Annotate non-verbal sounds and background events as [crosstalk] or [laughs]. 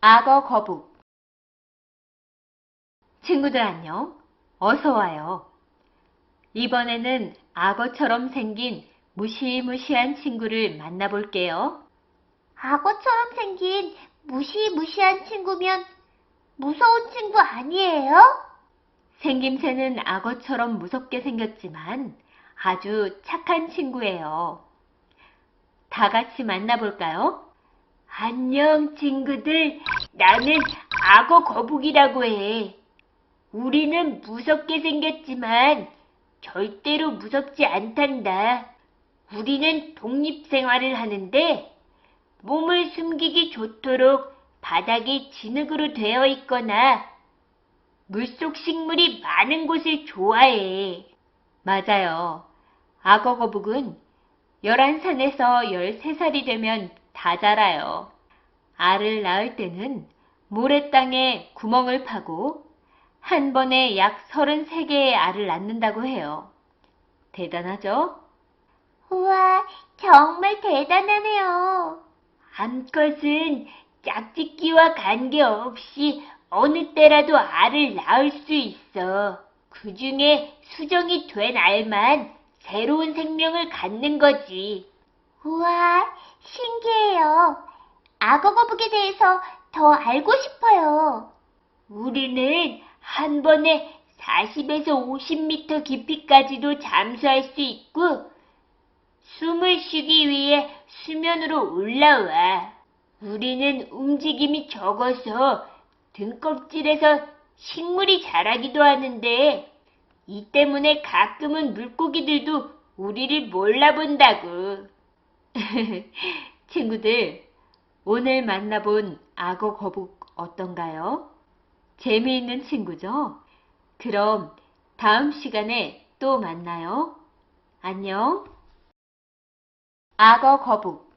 악어 거북 친구들 안녕. 어서 와요. 이번에는 악어처럼 생긴 무시무시한 친구를 만나볼게요. 악어처럼 생긴 무시무시한 친구면 무서운 친구 아니에요? 생김새는 악어처럼 무섭게 생겼지만 아주 착한 친구예요. 다 같이 만나볼까요? 안녕, 친구들. 나는 악어 거북이라고 해. 우리는 무섭게 생겼지만 절대로 무섭지 않단다. 우리는 독립생활을 하는데 몸을 숨기기 좋도록 바닥이 진흙으로 되어 있거나 물속 식물이 많은 곳을 좋아해. 맞아요. 악어 거북은 11산에서 13살이 되면 다 자라요. 알을 낳을 때는 모래땅에 구멍을 파고 한 번에 약 33개의 알을 낳는다고 해요. 대단하죠? 우와, 정말 대단하네요. 암컷은 짝짓기와 관계없이 어느 때라도 알을 낳을 수 있어. 그 중에 수정이 된 알만 새로운 생명을 갖는 거지. 우와. 악어 거북에 대해서 더 알고 싶어요. 우리는 한 번에 40에서 50m 깊이까지도 잠수할 수 있고, 숨을 쉬기 위해 수면으로 올라와. 우리는 움직임이 적어서 등껍질에서 식물이 자라기도 하는데, 이 때문에 가끔은 물고기들도 우리를 몰라본다고. [laughs] 친구들, 오늘 만나본 악어 거북 어떤가요? 재미있는 친구죠? 그럼 다음 시간에 또 만나요. 안녕. 악어 거북